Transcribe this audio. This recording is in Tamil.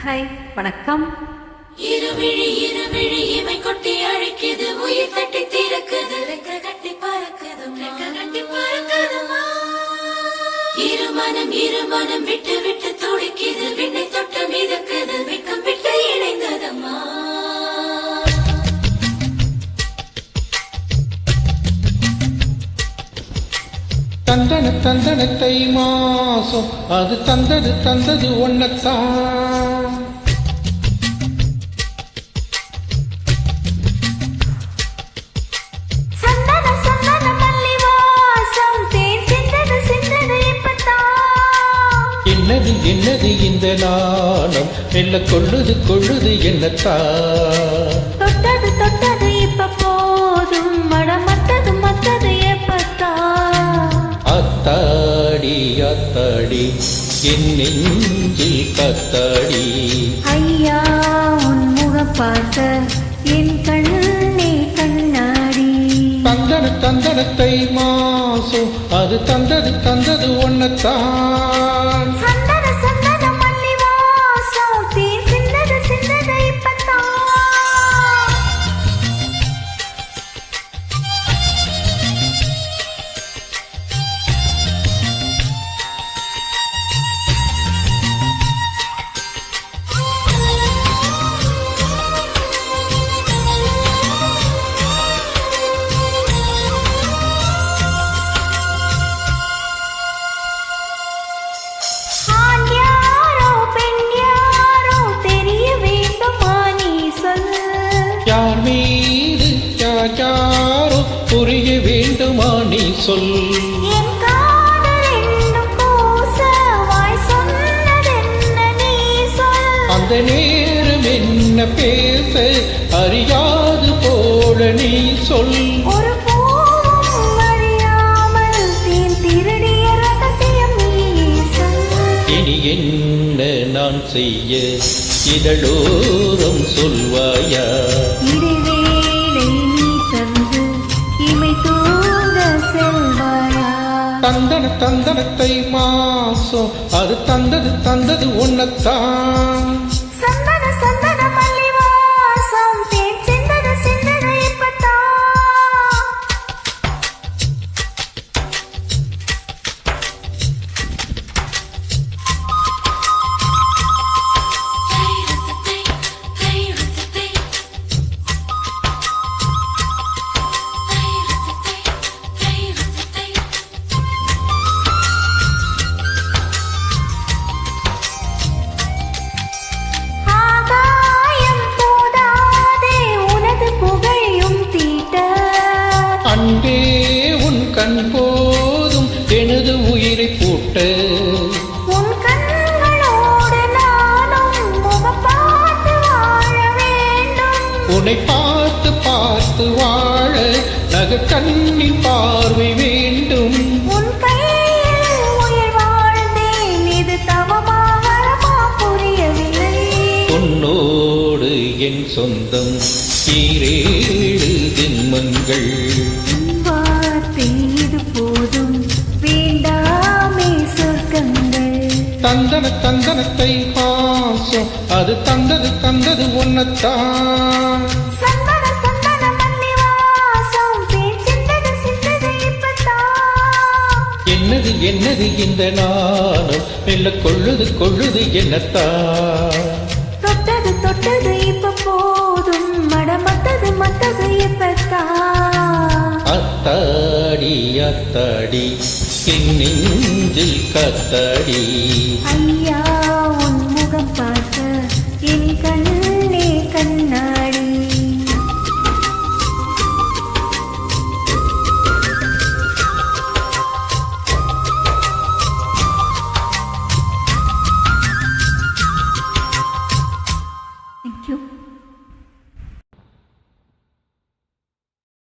ஹாய் வணக்கம். இருவிழி இருவிழி இமை கொட்டி அழைக்குது உயிர் தட்டி திறக்குது. ரெக்க கட்டி பறக்குது ரெக்க கட்டி பறக்குதுமா. இருமனம் இருமனம் விட்டு விட்டு துடிக்குது விண்ணை தொட்டு மிதக்குது வெக்கம் விட்டு இணைந்ததம்மா தந்தன தந்தன தை மாசம் அது தந்தது தந்தது ஒன்னத்தான் என்னது இந்த நாணம்? மெல்ல கொள்ளுது கொள்ளுது என்னத்தான் தொட்டது தொட்டது இப்ப போதும். மட மத்தது மத்தது எப்பத்தான் அத்தாடி அத்தாடி என் நெஞ்சில் கத்தாடி. ஐயா உன் முகம் பார்த்த என் கண்ணே கண்ணாடி. தந்தன தந்தன தை மாசம். அது தந்தது தந்தது ஒன்னத்தான் வேண்டுமா நீ சொல்? அந்த நேரம் என்ன பேச அறியாது போல நீ சொல். இனி என்ன நான் செய்ய? இதழோரம் சொல்வாயா? தந்தனத்தை மாசம் அது தந்தது தந்தது உன்னத்தான். உன்னை பார்த்து பார்த்து வாழ நக கண்ணின் பார்வை வேண்டும். உன்னோடு என் சொந்தம் ஈரேழு தின்மங்கள் தந்தன தந்தனத்தை பாசம். அது தந்தது தந்தது உன்னத்தான். என்னது என்னது இந்த நாணம்? மெல்ல கொள்ளுது கொள்ளுது என்னத்தான்? தொட்டது தொட்டது இப்ப போதும். மட மத்தது இப்பத்தான். அத்தாடி அத்தாடி என் நெஞ்சில் கத்தாடி. ஐயா உன் முகம் பார்த்த என் கண்